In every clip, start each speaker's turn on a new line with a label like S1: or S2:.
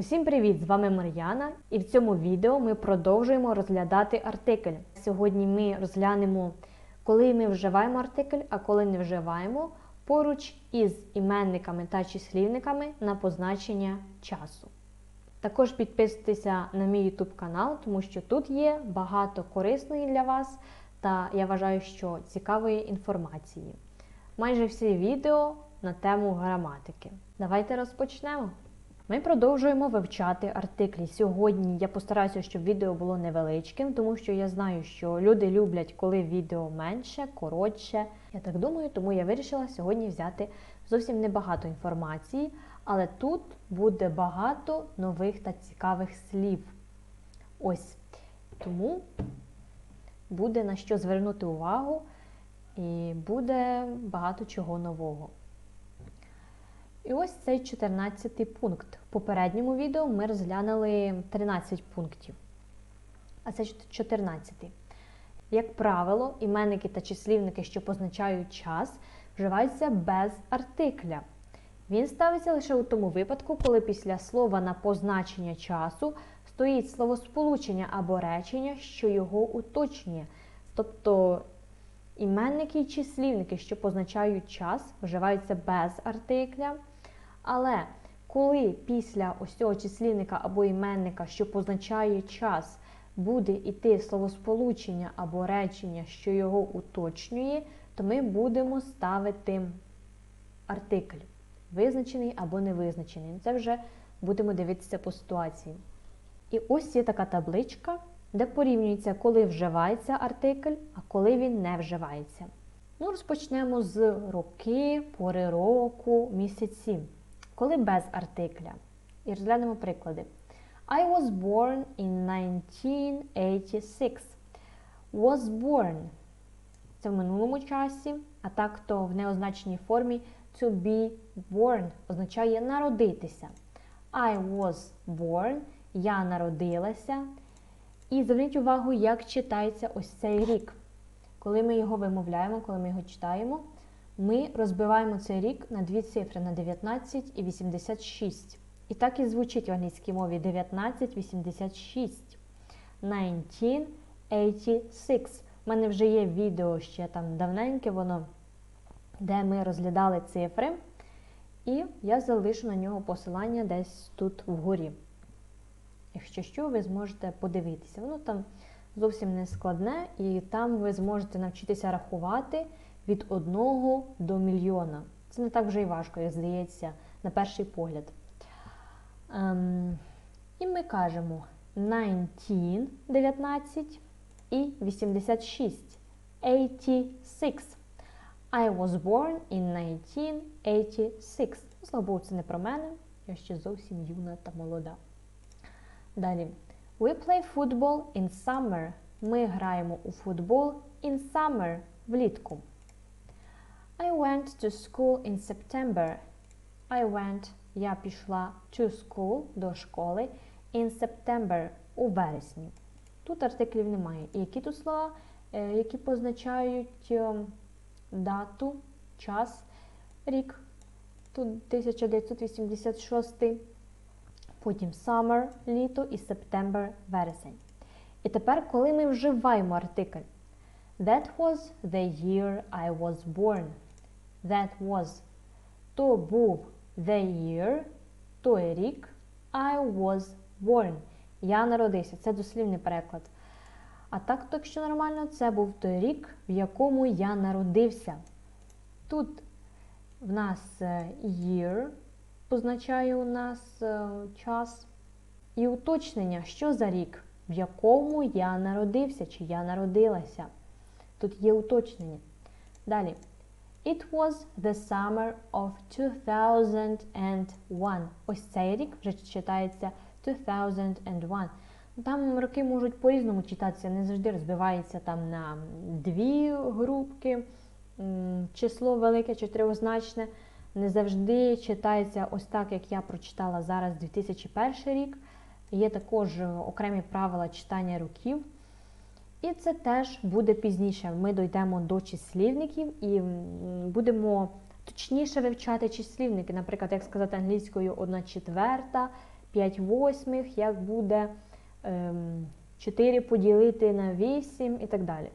S1: Усім привіт! З вами Мар'яна, і в цьому відео ми продовжуємо розглядати артикль. Сьогодні ми розглянемо, коли ми вживаємо артикль, а коли не вживаємо поруч із іменниками та числівниками на позначення часу. Також підписуйтеся на мій YouTube канал, тому що тут є багато корисної для вас та я вважаю, що цікавої інформації. Майже всі відео на тему граматики. Давайте розпочнемо. Ми продовжуємо вивчати артиклі. Сьогодні я постараюся, щоб відео було невеличким, тому що я знаю, що люди люблять, коли відео менше, коротше. Я так думаю, тому я вирішила сьогодні взяти зовсім небагато інформації, але тут буде багато нових та цікавих слів. Ось. Тому буде на що звернути увагу, і буде багато чого нового. І ось цей 14-й пункт. В попередньому відео ми розглянули 13 пунктів, а це 14. Як правило, іменники та числівники, що позначають час, вживаються без артикля. Він ставиться лише у тому випадку, коли після слова на позначення часу стоїть словосполучення або речення, що його уточнює. Тобто іменники і числівники, що позначають час, вживаються без артикля. Але коли після ось цього числівника або іменника, що позначає час, буде йти словосполучення або речення, що його уточнює, то ми будемо ставити артикль, визначений або невизначений. Це вже будемо дивитися по ситуації. І ось є така табличка, де порівнюється, коли вживається артикль, а коли він не вживається. Ну, Розпочнемо з роки, пори року, місяці коли без артикля. І розглянемо приклади. I was born in 1986. Was born. Це в минулому часі, а так то в неозначеній формі to be born означає народитися. I was born. Я народилася. І зверніть увагу, як читається ось цей рік. Коли ми його вимовляємо, коли ми його читаємо, ми розбиваємо цей рік на дві цифри на 19 і 86. І так і звучить в англійській мові 1986. 1986. У мене вже є відео ще там давненьке воно, де ми розглядали цифри. І я залишу на нього посилання десь тут вгорі. Якщо що, ви зможете подивитися. Воно там зовсім не складне, і там ви зможете навчитися рахувати від 1 до мільйона. Це не так вже й важко, як здається, на перший погляд. Ем, І ми кажемо 19, 19 і 86. 86. I was born in 1986. Слава Богу, це не про мене. Я ще зовсім юна та молода. Далі. We play football in summer. Ми граємо у футбол in summer влітку. I went to school in September. I went, я пішла to school до школи in September у вересні. Тут артиклів немає. І які тут слова, е, які позначають дату, час, рік. Тут 1986. Потім summer, літо і September, вересень. І тепер, коли ми вживаємо артикль, That was the year I was born. That was. То був the year, той рік. I was born. Я народився. Це дослівний переклад. А так, то, якщо нормально, це був той рік, в якому я народився. Тут в нас е, year позначає у нас е, час. І уточнення, що за рік, в якому я народився, чи я народилася. Тут є уточнення. Далі. It was the summer of 2001. Ось цей рік вже читається 2001. Там роки можуть по-різному читатися, не завжди розбивається там на дві групки, число велике чи трьохзначне. Не завжди читається ось так, як я прочитала зараз 2001 рік. Є також окремі правила читання років. І це теж буде пізніше. Ми дійдемо до числівників і будемо точніше вивчати числівники. Наприклад, як сказати англійською 1 четверта, 5 восьмих, як буде ем, 4 поділити на 8 і так далі.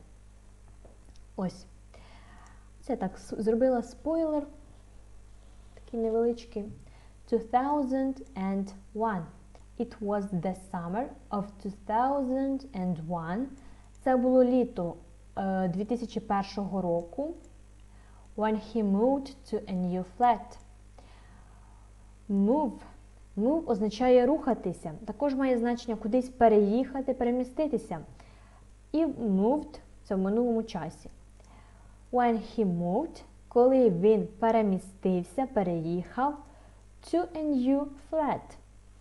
S1: Ось. Це так зробила спойлер. Такий невеличкий. 2001. It was the summer of 2001. Це було літо е, 2001 року. When he moved to a new flat. Move. Move означає рухатися. Також має значення кудись переїхати, переміститися. І moved це в минулому часі. When he moved, коли він перемістився, переїхав to a new flat.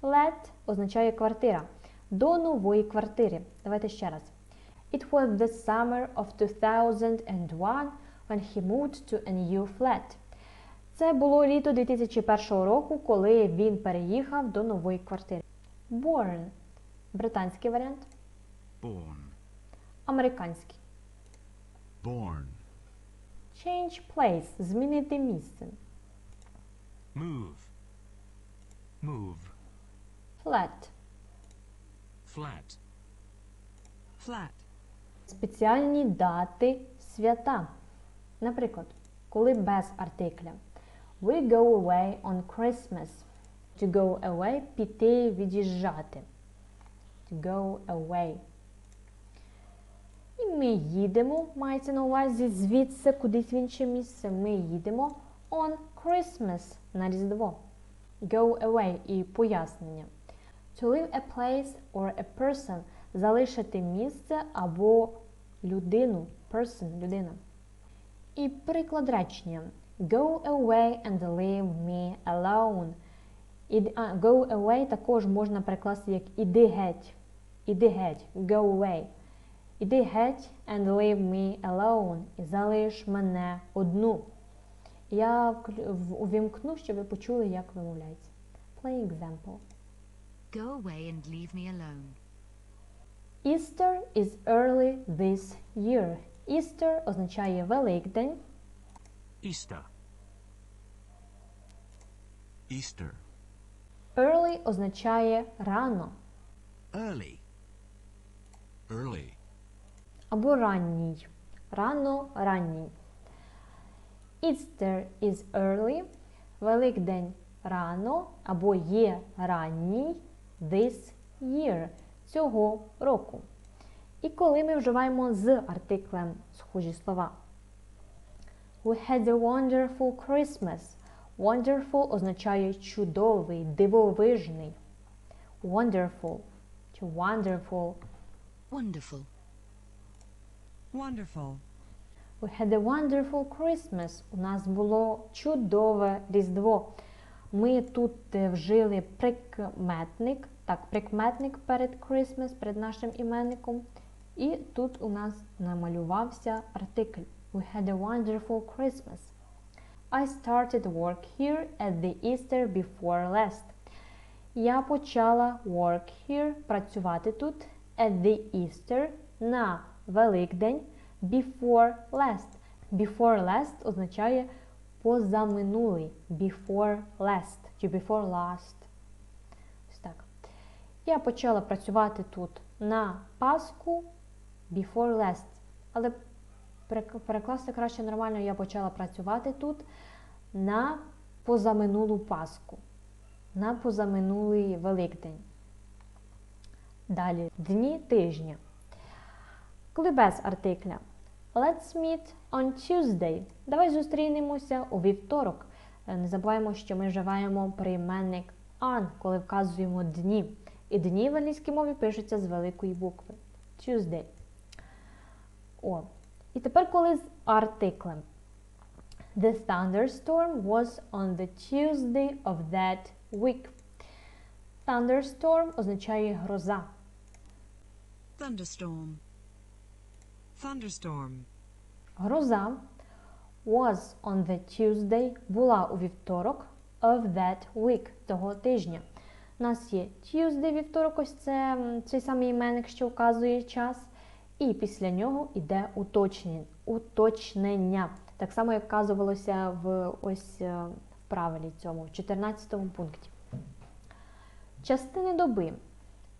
S1: Flat означає квартира. До нової квартири. Давайте ще раз. It was the summer of 2001 when he moved to a new flat. Це було літо 2001 року, коли він переїхав до нової квартири. Born – британський варіант,
S2: born,
S1: американський.
S2: born,
S1: Change place – змінити місце.
S2: move, move,
S1: Flat
S2: flat, flat,
S1: спеціальні дати свята. Наприклад, коли без артикля. We go away on Christmas. To go away – піти, від'їжджати. To go away. Ми їдемо, мається на увазі звідси кудись в інше місце. Ми їдемо on Christmas на Різдво. Go away і пояснення. To leave a place or a person – залишити місце або людину. Person – людина. І приклад речення. Go away and leave me alone. Іди- а, go away також можна перекласти як іди геть. Іди геть. Go away. Іди геть and leave me alone. І залиш мене одну. Я увімкну, щоб ви почули, як вимовляється. Play example.
S3: Go away and leave me alone.
S1: Easter is early this year. Easter означає Великдень.
S2: Easter, Easter,
S1: Early означає рано
S2: early, early,
S1: або ранній. Рано ранній. Easter is early. Великдень рано або є ранній this year цього року. І коли ми вживаємо з артиклем схожі слова. We had a wonderful Christmas. Wonderful означає чудовий, дивовижний. Wonderful чи wonderful.
S3: Wonderful.
S4: Wonderful.
S1: We had a wonderful Christmas. У нас було чудове Різдво. Ми тут е, вжили прикметник, так, прикметник перед Christmas, перед нашим іменником. І тут у нас намалювався артикль. We had a wonderful Christmas. I started work here at the Easter before last. Я почала work here, працювати тут at the Easter на Великдень before last. Before last означає позаминулий. Before last чи before last. Ось так. Я почала працювати тут на Пасху before last. Але перекласти краще нормально, я почала працювати тут на позаминулу Пасху. На позаминулий Великдень. Далі дні тижня. Коли без артикля. Let's meet on Tuesday. Давай зустрінемося у вівторок. Е, Не забуваємо, що ми вживаємо прийменник on, коли вказуємо дні. І дні в англійській мові пишуться з великої букви. Tuesday. О. І тепер, коли з артиклем. The thunderstorm was on the Tuesday of that week. Thunderstorm означає гроза.
S4: Thunderstorm. Thunderstorm.
S1: Гроза was on the Tuesday була у вівторок of that week того тижня. У нас є Tuesday вівторок, ось це цей самий іменник, що вказує час. І після нього йде уточнення. уточнення. Так само, як вказувалося в ось е, в правилі цьому, в 14 пункті. Частини доби.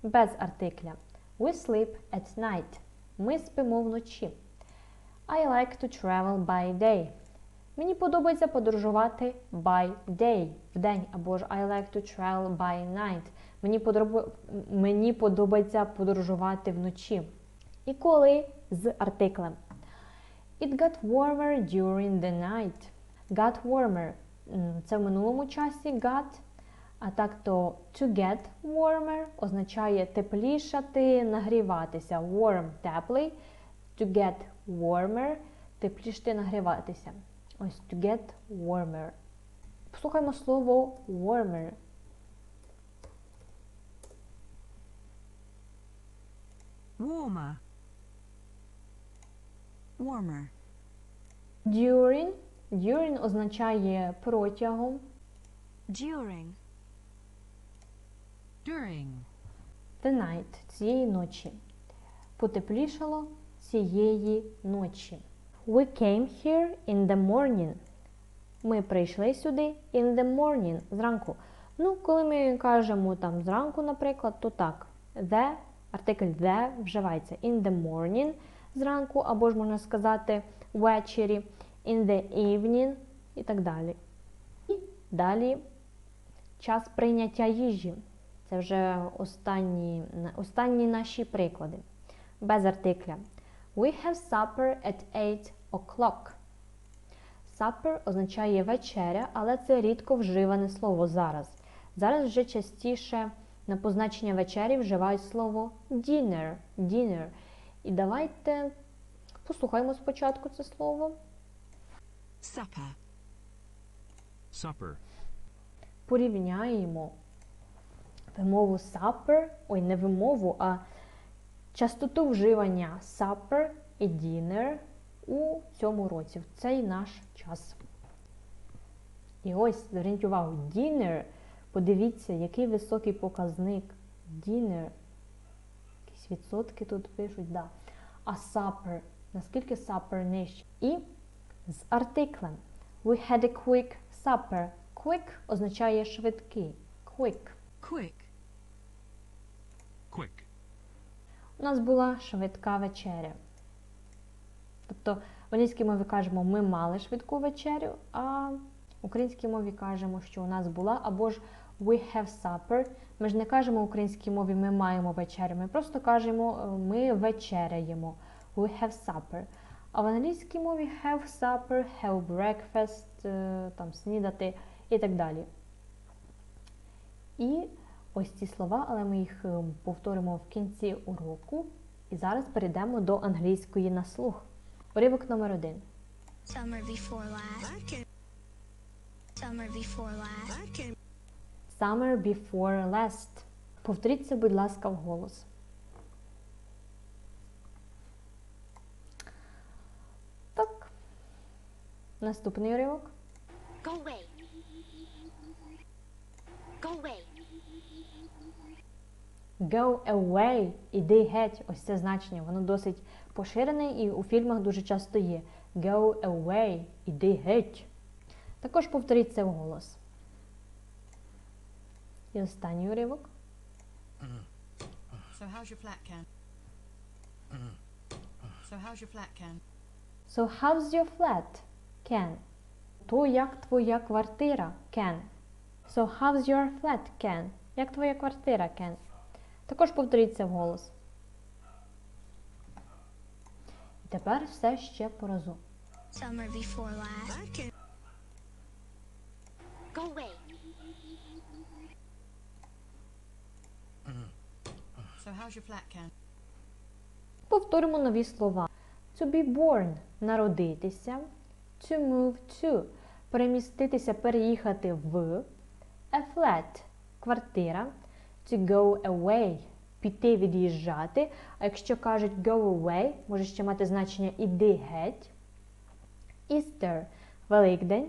S1: Без артикля. We sleep at night. Ми спимо вночі. I like to travel by day. Мені подобається подорожувати by day, в день, або ж I like to travel by night. Мені, подороб... Мені подобається подорожувати вночі. І коли з артиклем. It got warmer during the night. Got warmer. Це в минулому часі got. А так то to get warmer означає теплішати, нагріватися. Warm теплий. To get warmer теплішати, нагріватися. Ось to get warmer. Послухаймо слово warmer.
S4: Warmer. Warmer.
S1: During. During означає протягом.
S4: During.
S3: During.
S1: The night цієї ночі. Потеплішало цієї ночі. We came here in the morning. Ми прийшли сюди in the morning зранку. Ну, коли ми кажемо там зранку, наприклад, то так. The, артикль the вживається in the morning зранку, або ж можна сказати ввечері, in the evening і так далі. І далі час прийняття їжі. Це вже останні, останні наші приклади. Без артикля. We have supper at 8 o'clock. Supper означає вечеря, але це рідко вживане слово зараз. Зараз вже частіше на позначення вечері вживають слово dinner. dinner. І давайте послухаємо спочатку це слово.
S4: Supper.
S2: Supper.
S1: порівняємо вимову supper, ой, не вимову, а частоту вживання supper і dinner у цьому році, в цей наш час. І ось, зверніть увагу, dinner, подивіться, який високий показник. Dinner. Якісь відсотки тут пишуть, да. А supper, наскільки supper нижче? І з артиклем. We had a quick supper. Quick означає швидкий. Quick.
S4: Quick.
S2: Quick.
S1: У нас була швидка вечеря. Тобто в англійській мові кажемо, ми мали швидку вечерю, а в українській мові кажемо, що у нас була, або ж we have supper. Ми ж не кажемо в українській мові ми маємо вечерю, ми просто кажемо е, ми вечеряємо. We have supper. А в англійській мові have supper, have breakfast, е, там снідати і так далі. І ось ці слова, але ми їх е, повторимо в кінці уроку. І зараз перейдемо до англійської на слух. Уривок номер один.
S5: Summer before last. Summer before last.
S1: Summer before last. Повторіть будь ласка, вголос. Так. Наступний уривок.
S5: Go away. Go away.
S1: Go away, іди геть. Ось це значення. Воно досить поширене і у фільмах дуже часто є. Go away, іди геть. Також повторіть це вголос. І останній уривок.
S6: So how's your flat, Ken? So how's your flat, Ken?
S1: So how's your flat, Ken? То як твоя квартира, Ken? So how's your flat, Ken? Як твоя квартира, Ken? Також повторіть це вголос. І тепер все ще по разу.
S5: Summer before last. Go away.
S6: So how's your flat, Ken?
S1: Повторимо нові слова. To be born народитися. To move to переміститися, переїхати в. A flat квартира. To go away піти від'їжджати. А якщо кажуть go away, може ще мати значення іди геть. Easter Великдень.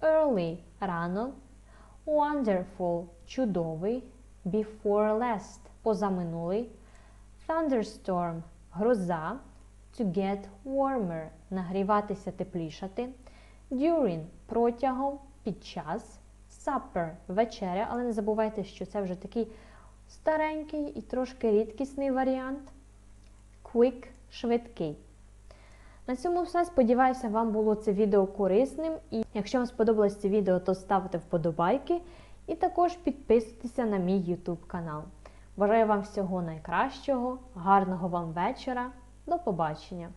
S1: Early рано. Wonderful чудовий. Before last позаминулий. Thunderstorm гроза. To get warmer нагріватися, теплішати. During протягом, під час. Supper – вечеря, але не забувайте, що це вже такий старенький і трошки рідкісний варіант. Quick – швидкий. На цьому все. Сподіваюся, вам було це відео корисним. І якщо вам сподобалось це відео, то ставте вподобайки і також підписуйтеся на мій YouTube канал. Бажаю вам всього найкращого, гарного вам вечора. До побачення!